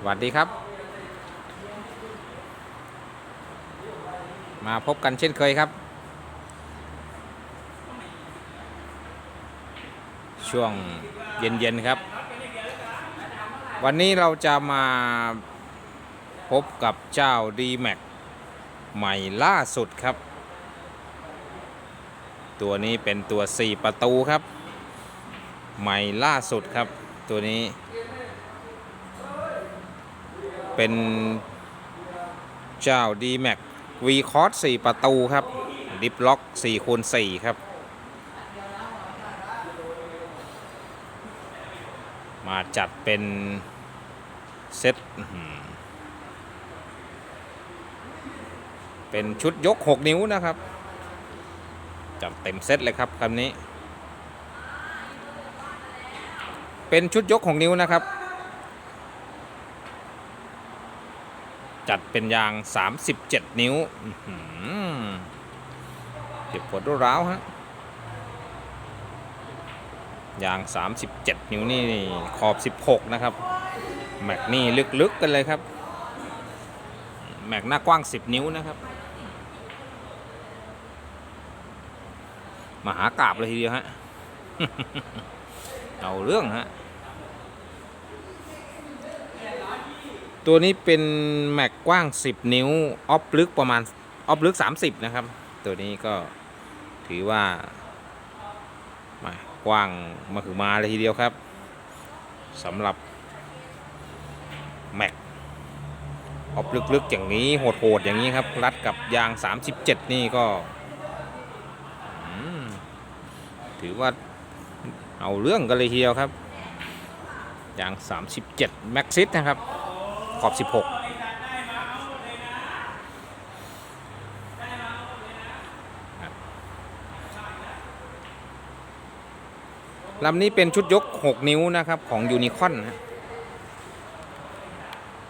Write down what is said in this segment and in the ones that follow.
สวัสดีครับ มาพบกันเช่นเคยครับ ช่วงเย็นๆครับ วันนี้เราจะมาพบกับเจ้า d m a x ใหม่ล่าสุดครับ ตัวนี้เป็นตัว 4 ประตูครับ ใหม่ล่าสุดครับตัวนี้ เป็นเจ้า d m a x V c o s 4 ประตูครับ ดิฟล็อก4คูณ4ครับ มาจัดเป็น เซตเป็นชุดยก 6 นิ้วนะครับ จัดเต็มเซตเลยครับคำนี้ เป็นชุดยก 6 นิ้วนะครับ จัดเป็นยาง 37 นิ้วเก็บปวดรวดร้าวฮะ ยาง 37 นิ้วนี่ขอบ 16 นะครับ แม็กนี่ลึกๆกันเลยครับ แม็กหน้ากว้าง 10 นิ้วนะครับ มหากราบเลยทีเดียวฮะ เอาเรื่องฮะ ตัวนี้เป็นแม็กกว้าง 10 นิ้ว ออฟลึกประมาณ ออฟลึก 30 นะครับ ตัวนี้ก็ถือว่ามากว้างมาคือมาเลยทีเดียวครับสำหรับแม็กออฟลึกๆอย่างนี้ โหดๆอย่างนี้ครับ รัดกับยาง 37 นี่ก็ ถือว่าเอาเรื่องกันเลยทีเดียวครับ ยาง 37 แม็กซิสนะครับ ขอบ 16ลำนี้เป็นชุดยก 6 นิ้วนะครับของยูนิคอน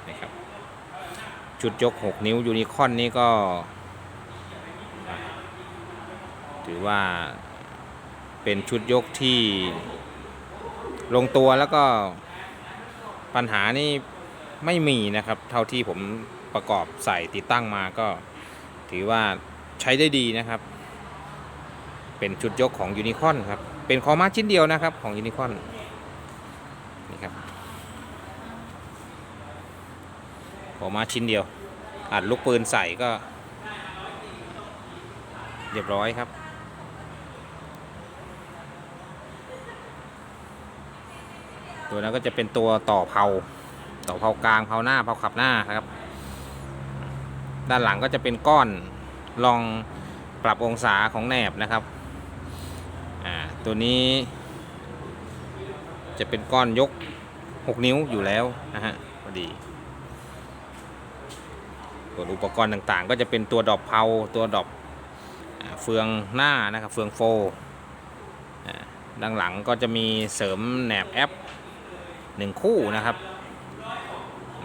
นะครับชุดยก 6 นิ้วยูนิคอนนี่ก็ ถือว่าเป็นชุดยกที่ลงตัวแล้วก็ปัญหานี่ ไม่มีนะครับ เท่าที่ผมประกอบใส่ติดตั้งมาก็ถือว่าใช้ได้ดีนะครับ เป็นชุดยกของยูนิคอนครับ เป็นคอมาชิ้นเดียวนะครับของยูนิคอนนี่ครับคอมาชิ้นเดียว อัดลูกปืนใส่ก็ เรียบร้อยครับตัวนั้นก็จะเป็นตัวต่อเผา ต่อเผากลางเผาหน้าเผาขับหน้าครับ ด้านหลังก็จะเป็นก้อนลองปรับองศาของแหนบนะครับอ่าตัวนี้จะเป็นก้อนยก 6 นิ้วอยู่แล้วนะฮะพอดีส่วนอุปกรณ์ต่างๆ ก็จะเป็นตัวดอปเพาตัวดอปอ่าเฟืองหน้านะครับเฟืองโฟด้านหลังก็จะมีเสริมแหนบแอปหนึ่งคู่นะครับ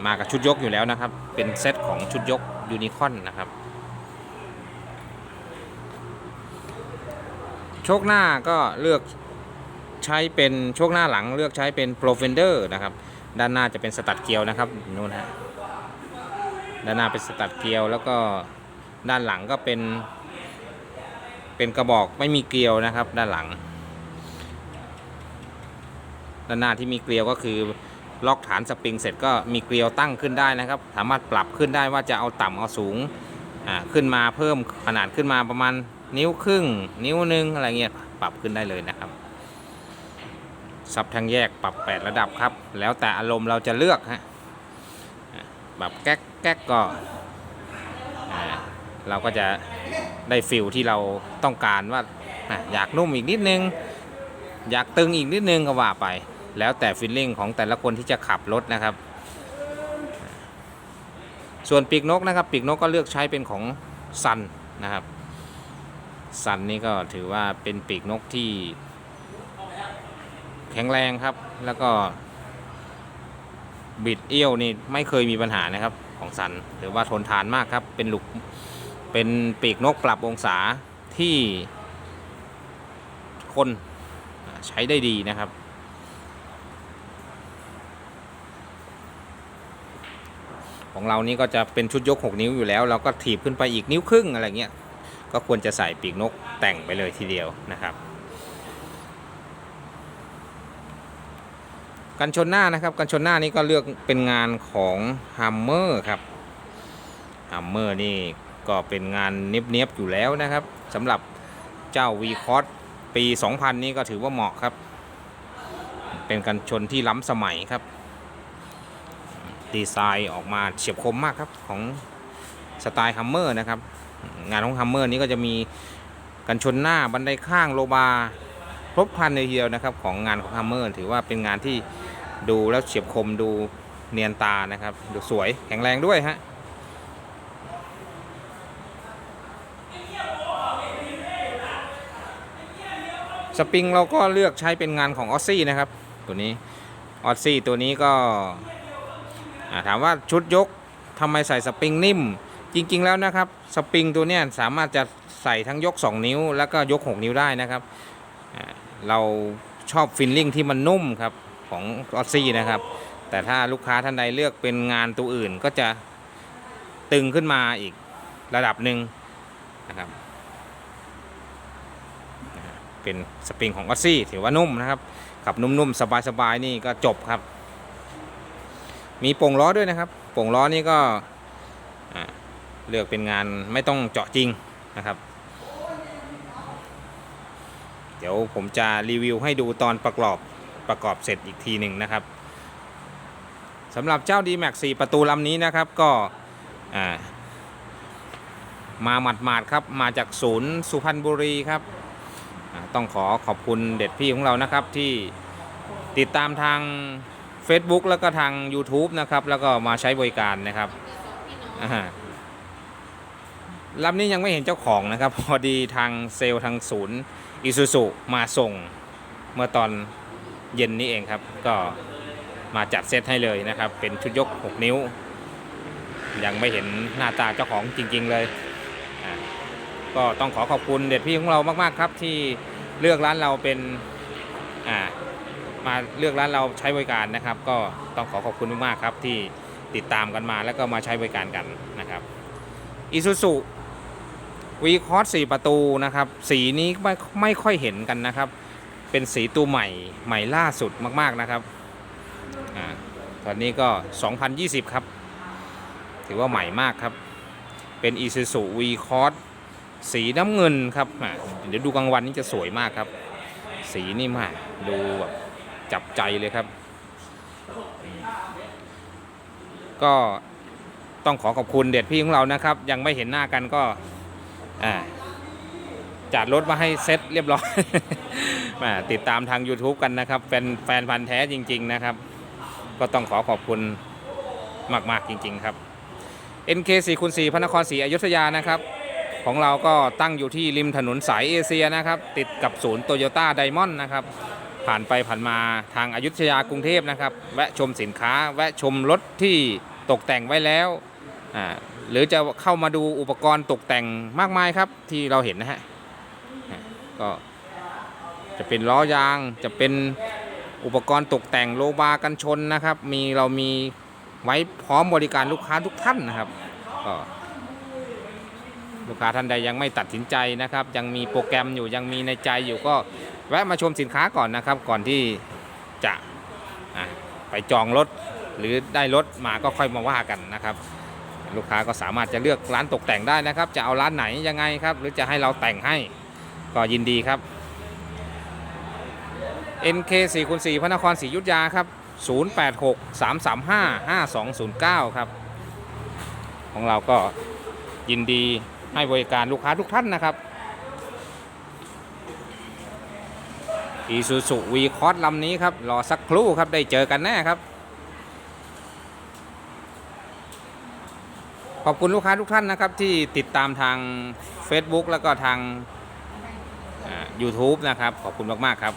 มากับชุดยกอยู่แล้วนะครับ เป็นเซตของชุดยกยูนิคอนนะครับ โชคหน้าก็เลือกใช้เป็นโชคหน้าหลังเลือกใช้เป็น Pro Fender นะครับ ด้านหน้าจะเป็นสตัดเกียวนะครับนู่นฮะด้านหน้าเป็นสตัดเกียวแล้วก็ด้านหลังก็เป็น เป็นกระบอกไม่มีเกลียวนะครับ ด้านหลัง ด้านหน้าที่มีเกลียวก็คือ ล็อกฐานสปริงเสร็จก็มีเกลียวตั้งขึ้นได้นะครับ สามารถปรับขึ้นได้ว่าจะเอาต่ำเอาสูงขึ้นมาเพิ่มขนาดขึ้นมาประมาณนิ้วครึ่ง นิ้วหนึงอะไรเงี้ยปรับขึ้นได้เลยนะครับซับทางแยกปรับ 8 ระดับครับ แล้วแต่อารมณ์เราจะเลือกฮะปรับแก๊กแก๊กก็เราก็จะได้ฟิลที่เราต้องการว่าอยากนุ่มอีกนิดนึง อยากตึงอีกนิดนึงก็ว่าไป แล้วแต่ฟิลลิ่งของแต่ละคนที่จะขับรถนะครับ ส่วนปีกนกนะครับ ปีกนกก็เลือกใช้เป็นของซันนะครับซันนี่ก็ถือว่าเป็นปีกนกที่แข็งแรงครับ แล้วก็บิดเอี้ยวนี่ไม่เคยมีปัญหานะครับของซันถือว่าทนทานมากครับ เป็นลูกเป็นปีกนกปรับองศาที่คนใช้ได้ดีนะครับ ของเรานี่ก็จะเป็นชุดยก 6 นิ้วอยู่แล้ว เราก็ถีบขึ้นไปอีกนิ้วครึ่งอะไรเงี้ย ก็ควรจะใส่ปีกนกแต่งไปเลยทีเดียวนะครับกันชนหน้านะครับกันชนหน้านี้ก็เลือกเป็นงานของฮัมเมอร์ครับฮัมเมอร์นี่ก็เป็นงานเนียบๆอยู่แล้วนะครับสำหรับเจ้า v c o s ปี 2000 นี้ก็ถือว่าเหมาะครับ เป็นกันชนที่ล้ำสมัยครับ ดีไซน์ออกมาเฉียบคมมากครับของสไตล์ฮัมเมอร์นะครับ งานของฮัมเมอร์นี้ก็จะมีกันชนหน้าบันไดข้างโลบาร์ครบครันเลยทีเดียวนะครับ ของงานของฮัมเมอร์ถือว่าเป็นงานที่ดูแล้วเฉียบคมดูเนียนตานะครับ ดูสวยแข็งแรงด้วยฮะสปริงเราก็เลือกใช้เป็นงานของออซซี่นะครับ ตัวนี้ออซซี่ตัวนี้ก็ ถามว่าชุดยกทำไมใส่สปริงนิ่ม จริงๆแล้วนะครับสปริงตัวนี้สามารถจะใส่ทั้งยก 2 นิ้ว แล้วก็ยก 6 นิ้วได้นะครับ เราชอบฟิลลิ่งที่มันนุ่มครับของออซซี่นะครับ แต่ถ้าลูกค้าท่านใดเลือกเป็นงานตัวอื่นก็จะตึงขึ้นมาอีกระดับหนึ่งนะครับเป็นสปริงของออซซี่ถือว่านุ่มนะครับขับนุ่มๆ สบายๆ นี่ก็จบครับ มีโป่งล้อด้วยนะครับ โป่งล้อนี่ก็เลือกเป็นงานไม่ต้องเจาะจริงนะครับ เดี๋ยวผมจะรีวิวให้ดูตอนประกอบประกอบเสร็จอีกทีหนึ่งนะครับสำหรับเจ้า D-Max 4 ประตูลำนี้นะครับก็มาหมาดๆครับมาจากศูนย์สุพรรณบุรีครับต้องขอขอบคุณเด็ดพี่ของเรานะครับที่ติดตามทาง Facebook แล้วก็ทาง YouTube นะครับ แล้วก็มาใช้บริการนะครับอ่าลำนี้ยังไม่เห็นเจ้าของนะครับ พอดีทางเซลล์ทางศูนย์อิซูซุมาส่งเมื่อตอนเย็นนี้เองครับ ก็มาจัดเซตให้เลยนะครับ เป็นชุดยก 6 นิ้ว ยังไม่เห็นหน้าตาเจ้าของจริง ๆ เลย ก็ต้องขอขอบคุณเด็ดพี่ของเรามาก ๆ ครับที่เลือกร้านเราเป็นอ่า มาเลือกร้านเราใช้บริการนะครับ ก็ต้องขอขอบคุณมากๆครับที่ติดตามกันมาแล้วก็มาใช้บริการกันนะครับอีซูซูวีคอร์สสี่ประตูนะครับ สีนี้ไม่ไม่ค่อยเห็นกันนะครับ เป็นสีตัวใหม่ใหม่ล่าสุดมากๆนะครับอ่าตอนนี้ก็ 2020 ครับ ถือว่าใหม่มากครับ เป็น Isuzu V Cross สีน้ำเงินครับอะเดี๋ยวดูกลางวันนี่จะสวยมากครับ สีนี่มากดูแบบ จับใจเลยครับ ก็ต้องขอขอบคุณเด็ดพี่ของเรานะครับ ยังไม่เห็นหน้ากันก็จัดรถมาให้เซ็ตเรียบร้อยมาติดตามทาง YouTube กันนะครับเป็นแฟนพันธ์แท้จริง ๆ นะครับ ก็ต้องขอขอบคุณมาก ๆ จริง ๆ ครับ NK 4คูณ4พระนครศรีอยุธยานะครับ ของเราก็ตั้งอยู่ที่ริมถนนสายเอเชียนะครับ ติดกับศูนย์โตโยต้าไดมอนด์นะครับ ผ่านไปผ่านมาทางอายุทยากรุงเทพนะครับ แวะชมสินค้า แวะชมรถที่ตกแต่งไว้แล้วอ่าหรือจะเข้ามาดูอุปกรณ์ตกแต่งมากมายครับที่เราเห็นนะฮะก็จะเป็นล้อยางจะเป็นอุปกรณ์ตกแต่งโลบากันชนนะครับ มีเรามีไว้พร้อมบริการลูกค้าทุกท่านนะครับก็ลูกค้าท่านใดยังไม่ตัดสินใจนะครับ ยังมีโปรแกรมอยู่ยังมีในใจอยู่ก็ แวะมาชมสินค้าก่อนนะครับ ก่อนที่จะไปจองรถหรือได้รถมาก็ค่อยมาว่ากันนะครับ ลูกค้าก็สามารถจะเลือกร้านตกแต่งได้นะครับ จะเอาร้านไหนยังไงครับ หรือจะให้เราแต่งให้ก็ยินดีครับ NK 4คูณ4พระนครศรียุธยาครับ 086 335 5209 ครับ ของเราก็ยินดีให้บริการลูกค้าทุกท่านนะครับ อีซูซูวีคอร์สลำนี้ครับรอสักครู่ครับได้เจอกันแน่ครับ ขอบคุณลูกค้าทุกท่านนะครับ ที่ติดตามทาง Facebook แล้วก็ทาง YouTube นะครับ ขอบคุณมาก ๆ ครับ